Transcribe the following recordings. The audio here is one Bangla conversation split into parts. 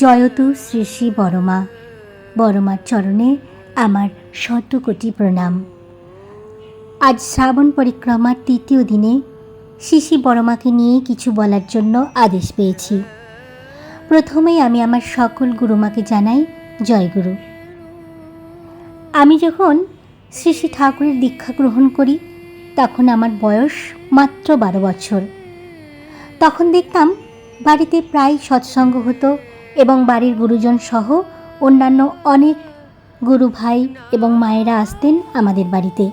জয়তু শ্রী শ্রী বড়মা। বড়মার চরণে আমার শত কোটি প্রণাম। আজ শ্রাবণ পরিক্রমার তৃতীয় দিনে শিশি বড়মাকে নিয়ে কিছু বলার জন্য আদেশ পেয়েছি। প্রথমেই আমি আমার সকল গুরুমাকে জানাই জয়গুরু আমি যখন শ্রী শ্রী ঠাকুরের দীক্ষা গ্রহণ করি, তখন আমার বয়স মাত্র বারো বছর। তখন দেখতাম বাড়িতে প্রায় সৎসঙ্গ হতো এবং বাড়ির গুরুজন সহ অন্যান্য অনেক গুরু ভাই এবং মায়েরা আসতেন আমাদের বাড়িতে।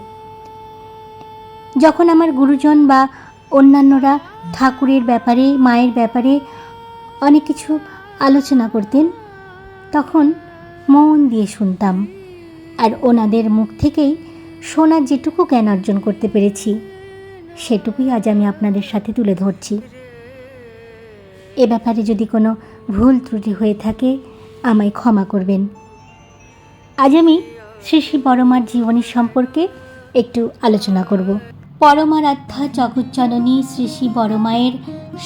যখন আমার গুরুজন বা অন্যান্যরা ঠাকুরের ব্যাপারে, মায়ের ব্যাপারে অনেক কিছু আলোচনা করতেন, তখন মন দিয়ে শুনতাম। আর ওনাদের মুখ থেকেই শোনার যেটুকু জ্ঞান অর্জন করতে পেরেছি, সেটুকুই আজ আমি আপনাদের সাথে তুলে ধরছি। এ ব্যাপারে যদি কোনো ভুল ত্রুটি হয়ে থাকে, আমায় ক্ষমা করবেন। আজ আমি শ্রী শ্রী পরমার জীবনী সম্পর্কে একটু আলোচনা করব। পরমারাধ্যা জগজ্জননী শ্রী শ্রী বড়মায়ের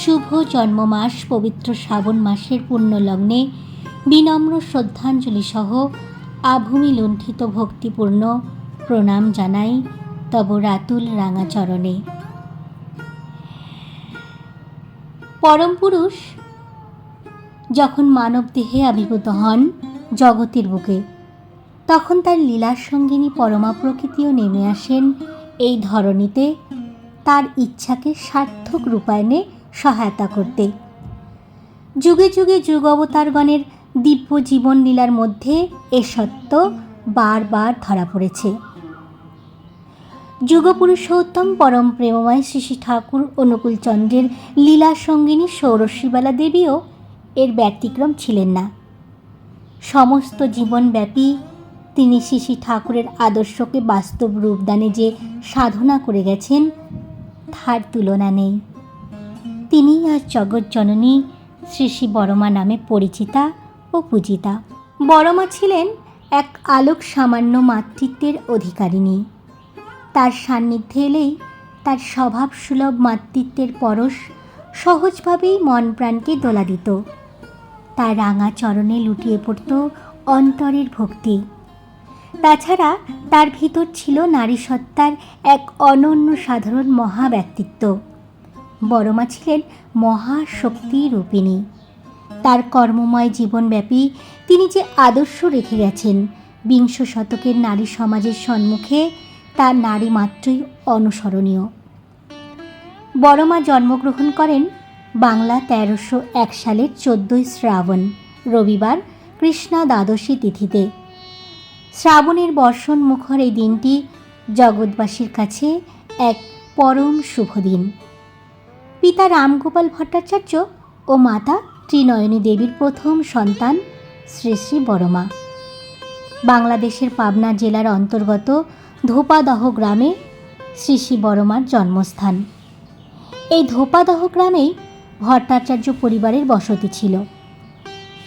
শুভ জন্মমাস, পবিত্র শ্রাবণ মাসের পুণ্যলগ্নে বিনম্র শ্রদ্ধাঞ্জলি সহ আভূমি লুণ্ঠিত ভক্তিপূর্ণ প্রণাম জানাই তব রাতুল রাঙাচরণে। পরম পুরুষ যখন মানব দেহে আবির্ভূত হন জগতের বুকে, তখন তার লীলার সঙ্গিনী পরমা প্রকৃতিও নেমে আসেন এই ধরনীতে তার ইচ্ছাকে সার্থক রূপায়ণে সহায়তা করতে। যুগে যুগে যুগ অবতারগণের দিব্য জীবন লীলার মধ্যে এ সত্য বারবার ধরা পড়েছে। যুগপুরুষোত্তম পরম প্রেমময় শ্রী ঠাকুর অনুকূলচন্দ্রের লীলা সঙ্গিনী ষোড়শীবালা দেবীও এর ব্যতিক্রম ছিলেন না। সমস্ত জীবনব্যাপী তিনি শ্রী ঠাকুরের আদর্শকে বাস্তব রূপদানে যে সাধনা করে গেছেন, তার তুলনা নেই। তিনিই আজ জগৎজননী শ্রী শ্রী বড়মা নামে পরিচিতা ও পূজিতা। বড়মা ছিলেন এক আলোক সামান্য মাতৃত্বের অধিকারিণী। তার সান্নিধ্যে এলেই তার স্বভাব সুলভ মাতৃত্বের পরশ সহজভাবেই মন প্রাণকে দোলা দিত তার রাঙা চরণে লুটিয়ে পড়ত অন্তরের ভক্তি। তাছাড়া তার ভিতর ছিল নারী সত্তার এক অনন্য সাধারণ মহা ব্যক্তিত্ব বড়মা ছিলেন মহাশক্তি রূপিণী। তার কর্মময় জীবনব্যাপী তিনি যে আদর্শ রেখে গেছেন, বিংশ শতকের নারী সমাজের সম্মুখে তার নারী মাত্রই অনুসরণীয়। বড়মা জন্মগ্রহণ করেন বাংলা তেরোশো এক সালের চোদ্দোই শ্রাবণ, রবিবার কৃষ্ণা দ্বাদশী তিথিতে। শ্রাবণের বর্ষণ মুখর এই দিনটি জগৎবাসীর কাছে এক পরম শুভ দিন। পিতা রামগোপাল ভট্টাচার্য ও মাতা ত্রিনয়নী দেবীর প্রথম সন্তান শ্রী শ্রী বড়মা। বাংলাদেশের পাবনা জেলার অন্তর্গত ধোপাদহ গ্রামে শ্রী শ্রী বড়মার জন্মস্থান। এই ধোপাদহ গ্রামেই ভট্টাচার্য পরিবারের বসতি ছিল।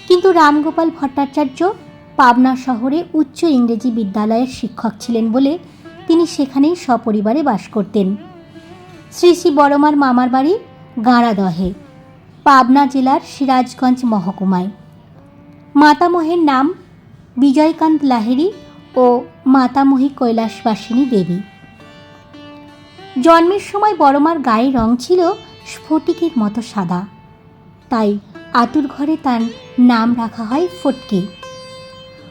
কিন্তু রামগোপাল ভট্টাচার্য পাবনা শহরে উচ্চ ইংরেজি বিদ্যালয়ের শিক্ষক ছিলেন বলে তিনি সেখানেই সপরিবারে বাস করতেন। শ্রী শ্রী বড়মার মামার বাড়ি গাঁড়াদহে, পাবনা জেলার সিরাজগঞ্জ মহকুমায়। মাতামহের নাম বিজয়কান্ত লাহিড়ী ও মাতামহী কৈলাসবাসিনী দেবী। জন্মের সময় বড়মার গায়ের রং ছিল স্ফটিকের মতো সাদা। তাই আতুর ঘরে তার নাম রাখা হয় ফটকি।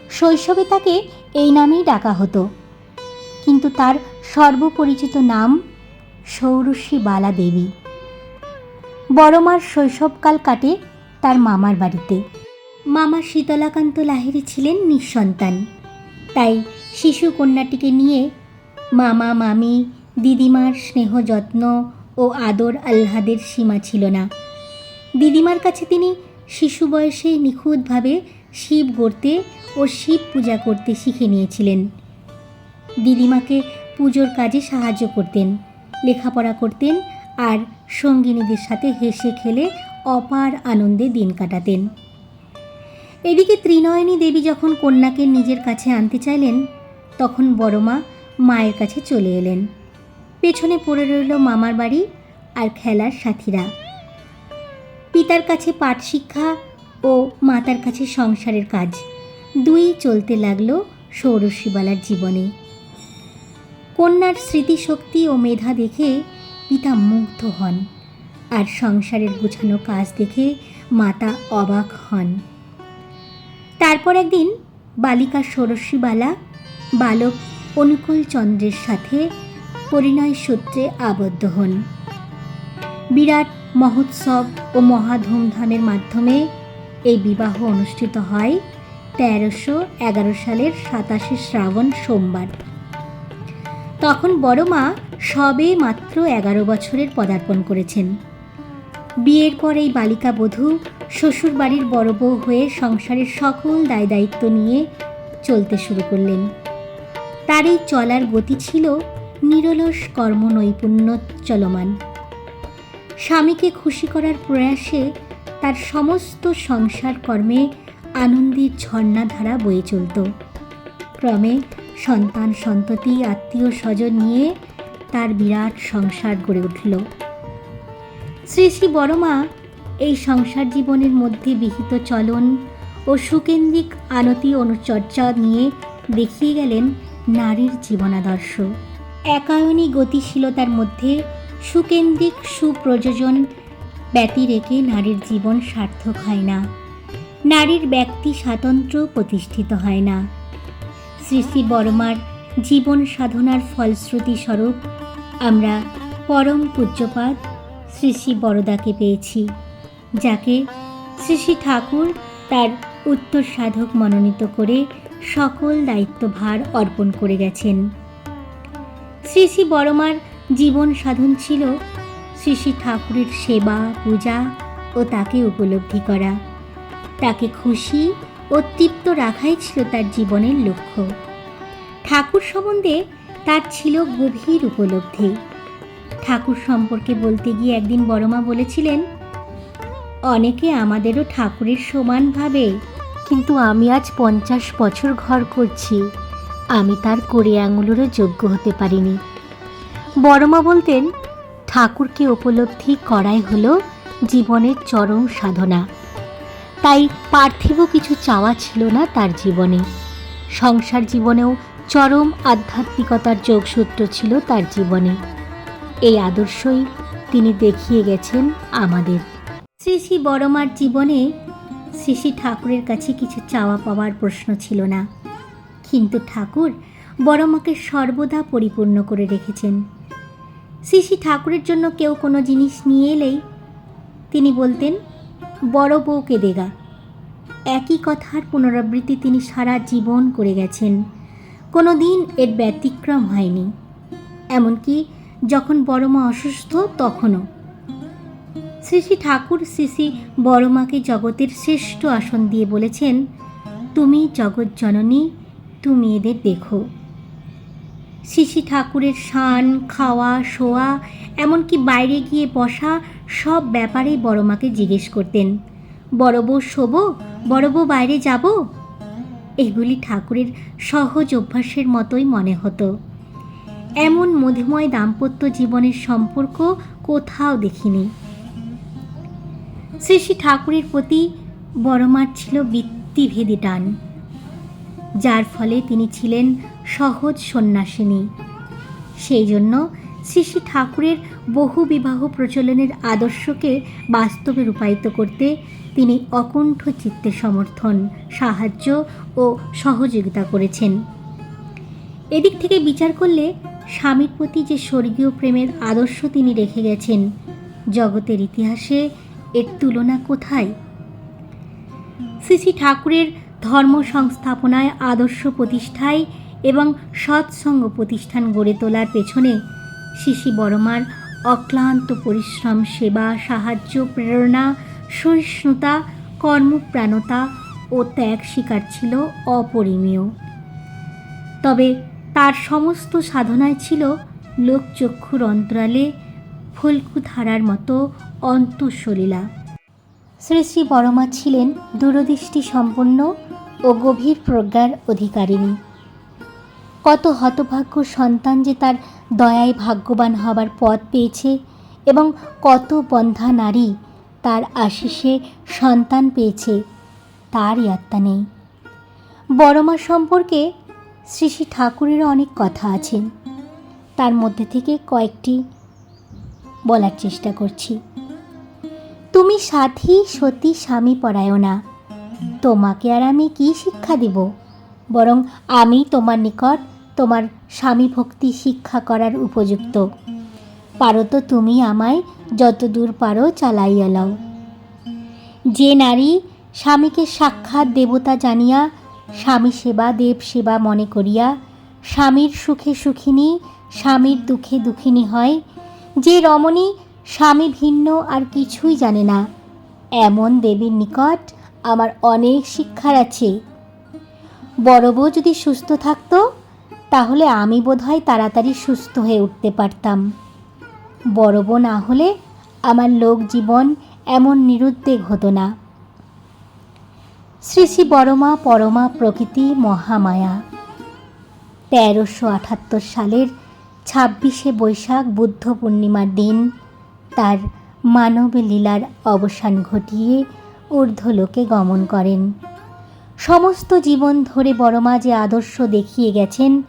শৈশবে তাকে এই নামেই ডাকা হতো। কিন্তু তার সর্বপরিচিত নাম সৌরসী বালা দেবী বড়মার শৈশবকাল কাটে তার মামার বাড়িতে। মামা শীতলাকান্ত লাহিড়ী ছিলেন নিঃসন্তান। তাই শিশু কন্যাটিকে নিয়ে মামা, মামি, দিদিমার স্নেহ যত্ন ও আদর আহ্লাদের সীমা ছিল না। দিদিমার কাছে তিনি শিশু বয়সেই নিখুঁতভাবে শিব গড়তে ও শিব পূজা করতে শিখে নিয়েছিলেন। দিদিমাকে পুজোর কাজে সাহায্য করতেন, লেখাপড়া করতেন আর সঙ্গিনীদের সাথে হেসে খেলে অপার আনন্দে দিন কাটাতেন। এদিকে ত্রিনয়নী দেবী যখন কন্যাকে নিজের কাছে আনতে চাইলেন, তখন বড়মা মায়ের কাছে চলে এলেন। পেছনে পড়ে রইল মামার বাড়ি আর খেলার সাথীরা। পিতার কাছে পাঠ শিক্ষা ও মাতার কাছে সংসারের কাজ দুই চলতে লাগল ষোড়শীবালার জীবনে। কন্যার স্মৃতিশক্তি ও মেধা দেখে পিতা মুগ্ধ হন আর সংসারের গুছানো কাজ দেখে মাতা অবাক হন। তারপর একদিন বালিকা ষোড়শীবালা বালক অনুকূল চন্দ্রের সাথে পরিণয় সূত্রে আবদ্ধ হন। বিরাট মহোৎসব ও মহা ধুমধামের মাধ্যমে এই বিবাহ অনুষ্ঠিত হয় তেরোশো এগারো সালের সাতাশে শ্রাবণ সোমবার। তখন বড় মা সবে মাত্র এগারো বছরের পদার্পণ করেছেন। বিয়ের পর এই বালিকা বধূ শ্বশুর বাড়ির বড় বউ হয়ে সংসারের সকল দায় দায়িত্ব নিয়ে চলতে শুরু করলেন। তার এই চলার গতি ছিল নিরলস কর্ম নৈপুণ্য চলমান স্বামীকে খুশি করার প্রয়াসে তার সমস্ত সংসার কর্মে আনন্দের ঝর্ণাধারা বয়ে চলত। ক্রমে সন্তান সন্ততি, আত্মীয় স্বজন নিয়ে তার বিরাট সংসার গড়ে উঠল। শ্রী শ্রী বড়মা এই সংসার জীবনের মধ্যে বিহিত চলন ও সুকেন্দ্রিক আনতি অনুচর্চা নিয়ে দেখিয়ে গেলেন নারীর জীবনাদর্শ। একায়নী গতিশীলতার মধ্যে সুকেন্দ্রিক সুপ্রযোজন ব্যতি রেখে নারীর জীবন সার্থক হয় না। নারীর ব্যক্তি স্বাতন্ত্র্য প্রতিষ্ঠিত হয় না। শ্রী শ্রী বর্মার জীবন সাধনার ফলশ্রুতি স্বরূপ আমরা পরম পূজ্যপাদ শ্রী শ্রী বরদাকে পেয়েছি, যাকে শ্রী শ্রী ঠাকুর তার উত্তর সাধক মনোনীত করে সকল দায়িত্বভার অর্পণ করে গেছেন। শ্রী শ্রী বড়মার জীবন সাধন ছিল শ্রী শ্রী ঠাকুরের সেবা, পূজা ও তাকে উপলব্ধি করা। তাকে খুশি ও তৃপ্ত রাখাই ছিল তার জীবনের লক্ষ্য। ঠাকুর সম্বন্ধে তার ছিল গভীর উপলব্ধি। ঠাকুর সম্পর্কে বলতে গিয়ে একদিন বড়মা বলেছিলেন, অনেকে আমাদেরও ঠাকুরের সমানভাবে কিন্তু আমি আজ পঞ্চাশ বছর ঘর করছি। আমি তার কোড়ে আঙুলেরও যোগ্য হতে পারিনি। বড়মা বলতেন, ঠাকুরকে উপলব্ধি করাই হলো জীবনের চরম সাধনা। তাই পার্থিব কিছু চাওয়া ছিল না তার জীবনে। সংসার জীবনেও চরম আধ্যাত্মিকতার যোগসূত্র ছিল তার জীবনে। এই আদর্শই তিনি দেখিয়ে গেছেন আমাদের। শ্রী শ্রী বড়মার জীবনে শ্রী শ্রী ঠাকুরের কাছে কিছু চাওয়া পাওয়ার প্রশ্ন ছিল না। কিন্তু ঠাকুর বড়মাকে সর্বদা পরিপূর্ণ করে রেখেছেন। শ্রী ঠাকুরের জন্য কেউ কোনো জিনিস নিয়ে এলেই তিনি বলতেন, বড় বউকে দেগা একই কথার পুনরাবৃত্তি তিনি সারা জীবন করে গেছেন। কোনো দিন এর ব্যতিক্রম হয়নি। এমনকি যখন বড় মা অসুস্থ, তখনও। শ্রী শ্রী ঠাকুর শ্রী শ্রী বড়মাকে জগতের শ্রেষ্ঠ আসন দিয়ে বলেছেন, তুমি জগৎ জননী তুমি এদের দেখো। শ্রী ঠাকুরের শান, খাওয়া, শোয়া, এমনকি বাইরে গিয়ে বসা, সব ব্যাপারেই বড় মাকে জিজ্ঞেস করতেন। বড় বউ শোবো, বড় বউ বাইরে যাব? এগুলি ঠাকুরের সহজ অভ্যাসের মতোই মনে হতো। এমন মধুময় দাম্পত্য জীবনের সম্পর্ক কোথাও দেখিনি। শ্রী শ্রী ঠাকুরের প্রতি বড়মার ছিল বৃত্তিভেদী টান। যার ফলে তিনি ছিলেন সহজ সন্ন্যাসিনী। সেই জন্য শ্রী শ্রী ঠাকুরের বহু বিবাহ প্রচলনের আদর্শকে বাস্তবে রূপায়িত করতে তিনি অকুণ্ঠ চিত্তে সমর্থন, সাহায্য ও সহযোগিতা করেছেন। এদিক থেকে বিচার করলে স্বামীর প্রতি যে স্বর্গীয় প্রেমের আদর্শ তিনি রেখে গেছেন, জগতের ইতিহাসে এর তুলনা কোথায়? শ্রী শ্রী ঠাকুরের ধর্ম সংস্থাপনায় আদর্শ প্রতিষ্ঠায় এবং সৎসঙ্গ প্রতিষ্ঠান গড়ে তোলার পেছনে শিশি বড়মার অক্লান্ত পরিশ্রম, সেবা, সাহায্য, প্রেরণা, সহিষ্ণুতা, কর্মপ্রাণতা ও ত্যাগ স্বীকার ছিল অপরিমীয়। তবে তার সমস্ত সাধনায় ছিল লোকচক্ষুর অন্তরালে ফুলকুধারার মতো অন্তঃসলীলা। শ্রী শ্রী বড়মা ছিলেন দূরদৃষ্টি সম্পন্ন ও গভীর প্রজ্ঞার অধিকারিণী। কত হতভাগ্য সন্তান যে তার দয়ায় ভাগ্যবান হবার পথ পেয়েছে এবং কত বন্ধা নারী তার আশিসে সন্তান পেয়েছে, তারই আত্মা নেই। বড়মা সম্পর্কে শ্রী শ্রী ঠাকুরের অনেক কথা আছে তার মধ্যে থেকে কয়েকটি বলার চেষ্টা করছি। তুমি সাথী সতী, স্বামী পরায়ণা তোমাকে আর আমি কি শিক্ষা দিব? বরং আমি তোমার নিকট তোমার স্বামী ভক্তি শিক্ষা করার উপযুক্ত। পারো তো তুমি আমায় যত দূর পারো চালাইয়া লাও। যে নারী স্বামীকে সাক্ষাৎ দেবতা জানিয়া স্বামী সেবা, দেব সেবা মনে করিয়া স্বামীর সুখে সুখিনী, স্বামীর দুঃখে দুঃখিনী হয়, যে রমণী স্বামী ভিন্ন আর কিছুই জানে না, এমন দেবীর নিকট আমার অনেক শিক্ষার আছে। বড় বউ যদি সুস্থ থাকতো, তাহলে আমি বোধহয় তাড়াতাড়ি সুস্থ হয়ে উঠতে পারতাম। বড় বউ না হলে আমার লোক জীবন এমন নিরুদ্বেগ হতো না। শ্রী শ্রী বড়মা পরমা প্রকৃতি মহামায়া। তেরোশো আটাত্তর সালের ছাব্বিশে বৈশাখ বুদ্ধ পূর্ণিমার দিন তার মানব লীলার অবসান ঘটিয়ে ঊর্ধ্বলোকে গমন করেন। সমস্ত জীবন ধরে বড়মা যে আদর্শ দেখিয়ে গেছেন,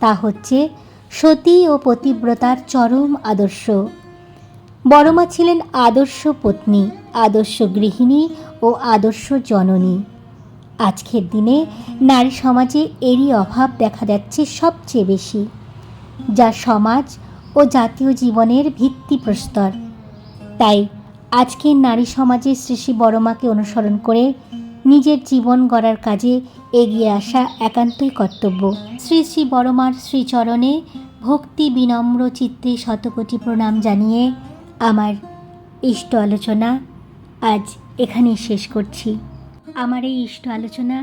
তা হচ্ছে সতী ও পতিব্রতার চরম আদর্শ। বড়মা ছিলেন আদর্শ পত্নী, আদর্শ গৃহিণী ও আদর্শ জননী। আজকের দিনে নারী সমাজে এরই অভাব দেখা যাচ্ছে সবচেয়ে বেশি, যা সমাজ ও জাতীয় জীবনের ভিত্তিপ্রস্তর। তাই আজকের নারী সমাজে শ্রী শ্রী বড়মাকে অনুসরণ করে নিজের জীবন গড়ার কাজে এগিয়ে আসা একান্তই কর্তব্য। শ্রী শ্রী বড়মার শ্রীচরণে ভক্তি বিনম্র চিত্তে শতকোটি প্রণাম জানিয়ে আমার ইষ্ট আলোচনা আজ এখানেই শেষ করছি। আমার এই ইষ্ট আলোচনা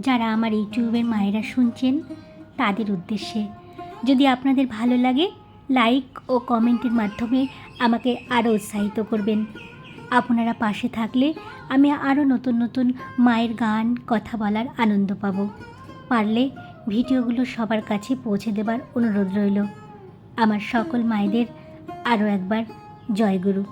যারা আমার ইউটিউবের মায়েরা শুনছেন, তাদের উদ্দেশ্যে যদি আপনাদের ভালো লাগে লাইক ও কমেন্টের মাধ্যমে আমাকে আরও উৎসাহিত করবেন। আপনারা পাশে থাকলে আমি আরও নতুন নতুন মায়ের গান, কথা বলার আনন্দ পাব। পারলে ভিডিওগুলো সবার কাছে পৌঁছে দেবার অনুরোধ রইল। আমার সকল মায়েদের আরও একবার জয়গুরু।